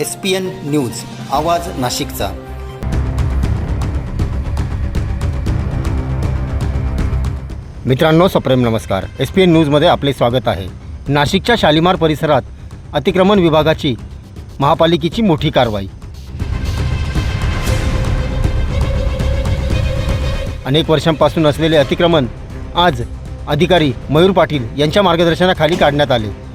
S P N news आवाज नाशिकचा. मित्रांनो सप्रेम नमस्कार. एस पी एन न्यूजमध्ये आपले स्वागत आहे. नाशिकच्या शालिमार परिसरात अतिक्रमण विभागाची महापालिकेची मोठी कारवाई. अनेक वर्षांपासून असलेले अतिक्रमण आज अधिकारी मयूर पाटील यांच्या मार्गदर्शनाखाली काढण्यात आले.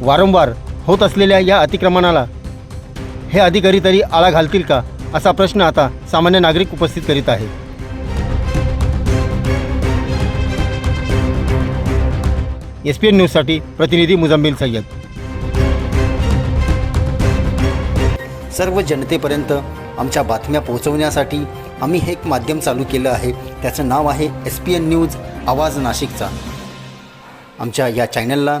वारंवार होत असलेल्या या अतिक्रमणाला हे अधिकारी तरी आळा घालतील का असा प्रश्न आता सामान्य नागरिक उपस्थित करीत आहे. एस पी एन न्यूजसाठी प्रतिनिधी मुजम्मिल सय्यद. सर्व जनतेपर्यंत आमच्या बातम्या पोहोचवण्यासाठी आम्ही हे एक माध्यम चालू केलं आहे. त्याचं नाव आहे एस पी एन न्यूज आवाज नाशिकचा. आमच्या या चॅनलला